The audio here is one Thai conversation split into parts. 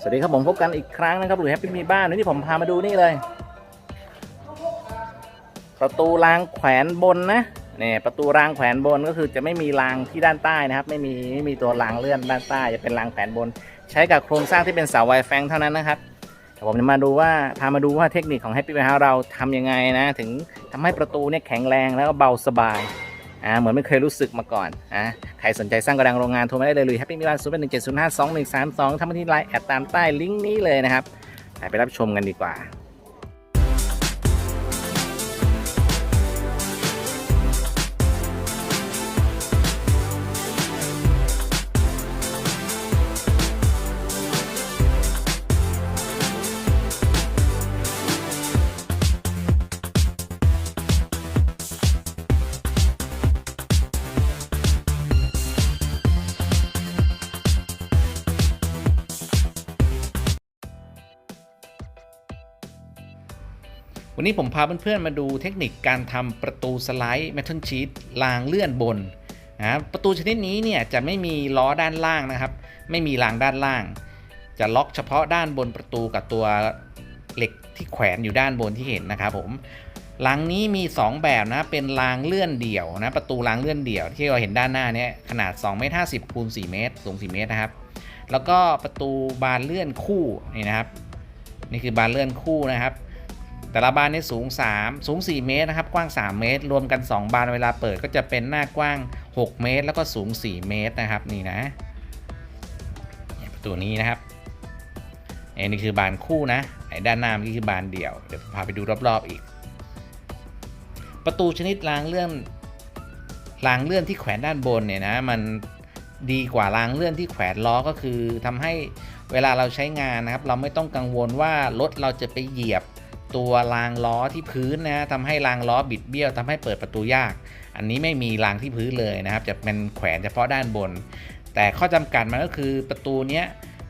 สวัสดีครับผมพบกันอีกครั้งนะครับหรือแฮปปี้มีบ้านวันนี้ผมพามาดูนี่เลย ประตูรางแขวนบนนะเนี่ยประตูรางแขวนบนก็คือจะไม่มีรางที่ด้านใต้นะครับ ไม่มีไม่มีตัวรางเลื่อนด้านใต้จะเป็นรางแขวนบน ใช้กับโครงสร้างที่เป็นเสาไวแฟงเท่านั้นนะครับเดี๋ยวผมจะมาดูว่าพามาดูว่าเทคนิคของ Happy House เราทำยังไงนะ ถึงทำให้ประตูเนี่ยแข็งแรงแล้วก็เบาสบาย อ่าเหมือนไม่เคยรู้สึกมาก่อนอ่าใครสนใจสร้างกระดังโรงงานโทรมาได้เลยหรือแฮปปี้มิลานศูนย์แปดหนึ่งเจ็ดศูนย์ห้าสองหนึ่งสามสองทำมาที่ไลน์แอดตามใต้ลิงก์นี้เลยนะครับไปรับชมกันดีกว่า วันนี้ผมพาเพื่อนๆมาดูเทคนิคการทำประตูสไลด์เมทัลชีตรางเลื่อนบนนะประตูชนิดนี้เนี่ยจะไม่มีล้อด้านล่างนะครับ ไม่มีรางด้านล่าง จะล็อกเฉพาะด้านบนประตูกับตัวเหล็กที่แขวนอยู่ด้านบนที่เห็นนะครับผมรางนี้มี 2 แบบนะเป็นรางเลื่อนเดี่ยวนะประตูรางเลื่อนเดี่ยว ที่เราเห็นด้านหน้านี้ขนาด2เมตร50คูณ4เมตรสูง4เมตรนะครับ แล้วก็ประตูบานเลื่อนคู่นี่นะครับ นี่คือบานเลื่อนคู่นะครับ แต่ละบานนี่สูง 3 สูง 4 เมตรนะครับ กว้าง 3 เมตร รวมกัน 2 บานเวลาเปิดก็จะเป็นหน้ากว้าง 6 เมตร แล้วก็สูง 4 เมตรนะครับ นี่นะประตูนี้นะครับอันนี้คือบานคู่นะไอ้ด้านหน้านี่คือบานเดี่ยว เดี๋ยวพาไปดูรอบๆอีก ประตูชนิดรางเลื่อนรางเลื่อนที่แขวนด้านบนเนี่ยนะ มันดีกว่ารางเลื่อนที่แขวนล้อก็คือทำให้เวลาเราใช้งานนะครับ เราไม่ต้องกังวลว่ารถเราจะไปเหยียบ ตัวรางล้อที่พื้นนะทำให้รางล้อบิดเบี้ยวทำให้เปิดประตูยาก อันนี้ไม่มีรางที่พื้นเลยนะครับ จะเป็นแขวนเฉพาะด้านบน แต่ข้อจำกัดมันก็คือประตูเนี้ย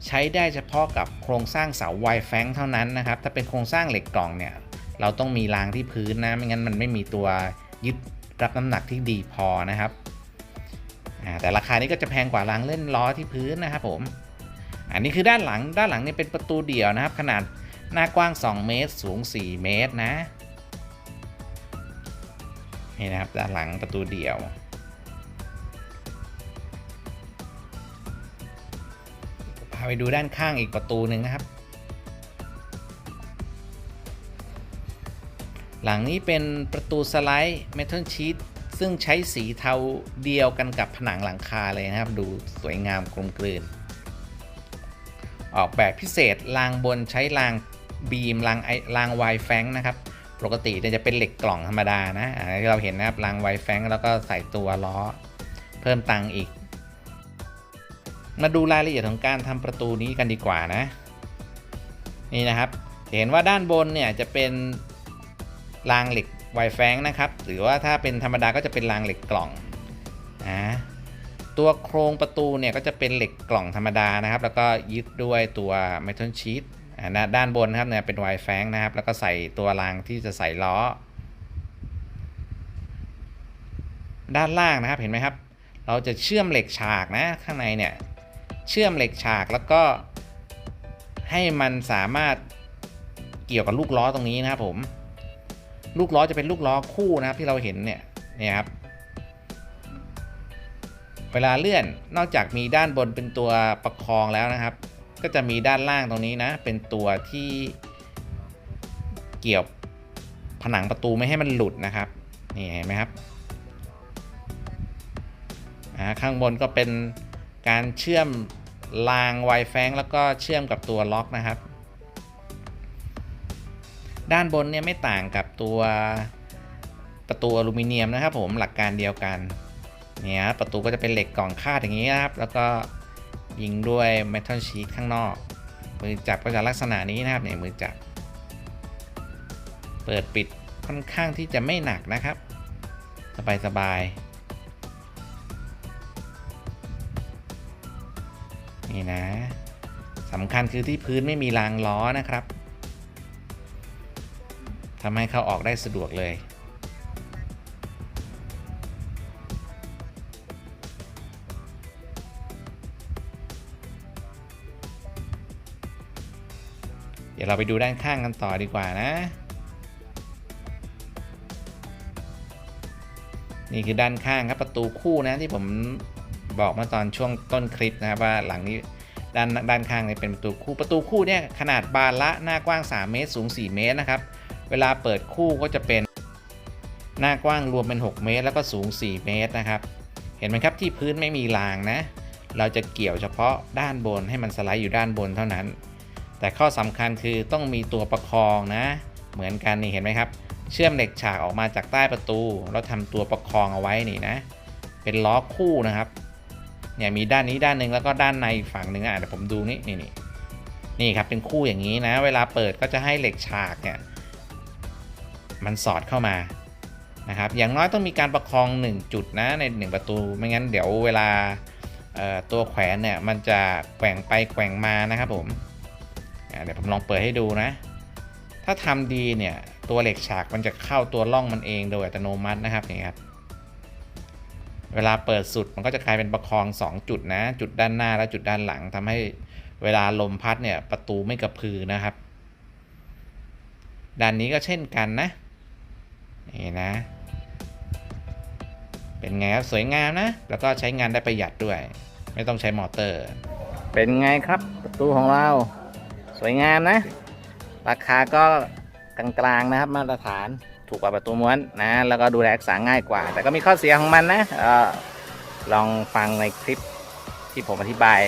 ใช้ได้เฉพาะกับโครงสร้างเสาไวแฟงเท่านั้นนะครับ ถ้าเป็นโครงสร้างเหล็กกล่องเนี่ย เราต้องมีรางที่พื้นนะ ไม่งั้นมันไม่มีตัวยึดรับน้ำหนักที่ดีพอนะครับ แต่ราคานี้ก็จะแพงกว่ารางเล่นล้อที่พื้นนะครับผม อันนี้คือด้านหลัง ด้านหลังเนี่ยเป็นประตูเดี่ยวนะครับ ขนาด หน้ากว้าง 2 เมตร สูง 4 เมตรนะ นี่นะครับ ด้านหลังประตูเดี่ยว พาไปดูด้านข้างอีกประตูหนึ่งนะครับ หลังนี้เป็นประตูสไลด์เมทัลชีตซึ่งใช้สีเทาเดียวกันกับผนังหลังคาเลยนะครับ ดูสวยงามกลมกลืนออกแบบพิเศษรางบนใช้ราง บีมรางไอรางไวแฟงนะครับ ปกติจะเป็นเหล็กกล่องธรรมดานะอ่าที่เราเห็นนะครับรางไวแฟงแล้วก็ใส่ตัวล้อ เพิ่มตังอีก มาดูรายละเอียดของการทำประตูนี้กันดีกว่านะ นี่นะครับเห็นว่าด้านบนเนี่ยจะเป็นรางเหล็กไวแฟงนะครับ หรือว่าถ้าเป็นธรรมดาก็จะเป็นรางเหล็กกล่องนะตัวโครงประตูเนี่ยก็จะเป็นเหล็กกล่องธรรมดานะครับ แล้วก็ยึดด้วยตัวเมทัลชีต ด้านบนนะครับเนี่ยเป็นไวแฟงนะครับ แล้วก็ใส่ตัวรางที่จะใส่ล้อ ด้านล่างนะครับเห็นไหมครับ เราจะเชื่อมเหล็กฉากนะข้างในเนี่ยเชื่อมเหล็กฉากแล้วก็ให้มันสามารถเกี่ยวกับลูกล้อตรงนี้นะครับผม ลูกล้อจะเป็นลูกล้อคู่นะครับที่เราเห็นเนี่ยเนี่ยครับเวลาเลื่อนนอกจากมีด้านบนเป็นตัวประคองแล้วนะครับ ก็จะมีด้านล่างตรงนี้นะ เป็นตัวที่เกี่ยวผนังประตูไม่ให้มันหลุดนะครับ นี่เห็นไหมครับข้างบนก็เป็นการเชื่อมรางไวแฟงแล้วก็เชื่อมกับตัวล็อกนะครับ ด้านบนเนี่ยไม่ต่างกับตัวประตูอลูมิเนียมนะครับ ผมหลักการเดียวกันเนี่ยประตูก็จะเป็นเหล็กกล่องคาดอย่างนี้นะครับ แล้วก็ ยิงด้วยเมทัลชีทข้างนอก มือจับก็จะลักษณะนี้นะครับเนี่ยมือจับ เปิดปิดค่อนข้างที่จะไม่หนักนะครับ สบายสบายนี่นะสำคัญคือที่พื้นไม่มีรางล้อนะครับทำให้เข้าออกได้สะดวกเลย ดี๋ยวเราไปดูด้านข้างกันต่อดีกว่านะ นี่คือด้านข้างครับประตูคู่นะที่ผมบอกเมื่อตอนช่วงต้นคลิปนะครับว่าหลังนี้ด้านด้านข้างเนี่ยเป็นประตูคู่ประตูคู่เนี่ยขนาดบานละหน้ากว้าง 3 เมตร สูง 4 เมตรนะครับ เวลาเปิดคู่ก็จะเป็นหน้ากว้างรวมเป็น 6 เมตร แล้วก็สูง 4 เมตรนะครับ เห็นไหมครับที่พื้นไม่มีรางนะ เราจะเกี่ยวเฉพาะด้านบนให้มันสไลด์อยู่ด้านบนเท่านั้น แต่ข้อสำคัญคือต้องมีตัวประคองนะ เหมือนกันนี่เห็นไหมครับ เชื่อมเหล็กฉากออกมาจากใต้ประตู แล้วทำตัวประคองเอาไว้นี่นะ เป็นล้อคู่นะครับเนี่ยมีด้านนี้ด้านหนึ่งแล้วก็ด้านในฝั่งหนึ่งอะเดี๋ยวผมดูนี่นี่นี่นี่ครับเป็นคู่อย่างนี้นะ เวลาเปิดก็จะให้เหล็กฉากเนี่ยมันสอดเข้ามานะครับอย่างน้อยต้องมีการประคอง 1 จุดนะใน 1 ประตู ไม่งั้นเดี๋ยวเวลาตัวแขวนเนี่ยมันจะแกว่งไปแกว่งมานะครับผม เดี๋ยวผมลองเปิดให้ดูนะ ถ้าทำดีเนี่ยตัวเหล็กฉากมันจะเข้าตัวร่องมันเองโดยอัตโนมัตินะครับนี่ครับเวลาเปิดสุดมันก็จะกลายเป็นประคอง 2 จุดนะ จุดด้านหน้าและจุดด้านหลังทำให้เวลาลมพัดเนี่ยประตูไม่กระพือนะครับ ด้านนี้ก็เช่นกันนะนี่นะ เป็นไงครับสวยงามนะ แล้วก็ใช้งานได้ประหยัดด้วย ไม่ต้องใช้มอเตอร์ เป็นไงครับประตูของเรา สวยงามนะ ราคาก็กลางๆนะครับมาตรฐานถูกกว่าประตูม้วนนะ แล้วก็ดูแลรักษาง่ายกว่า แต่ก็มีข้อเสียของมันนะออลองฟังในคลิปที่ผมอธิบาย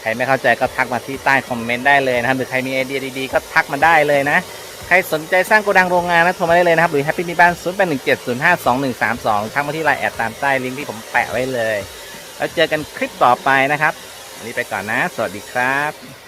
ใครไม่เข้าใจก็ทักมาที่ใต้คอมเมนต์ได้เลยนะครับ หรือใครมีไอเดียดีๆ ก็ทักมาได้เลยนะ ใครสนใจสร้างโกดังโรงงานนะโทรมาได้เลยนะครับ หรือ Happy มีบ้าน0 8 1 7 0 5 2 1 3 2 ทักมาที่ไลน์แอดตามใต้ลิงก์ที่ผมแปะไว้เลย แล้วเจอกันคลิปต่อไปนะครับวันนี้ไปก่อนนะ สวัสดีครับ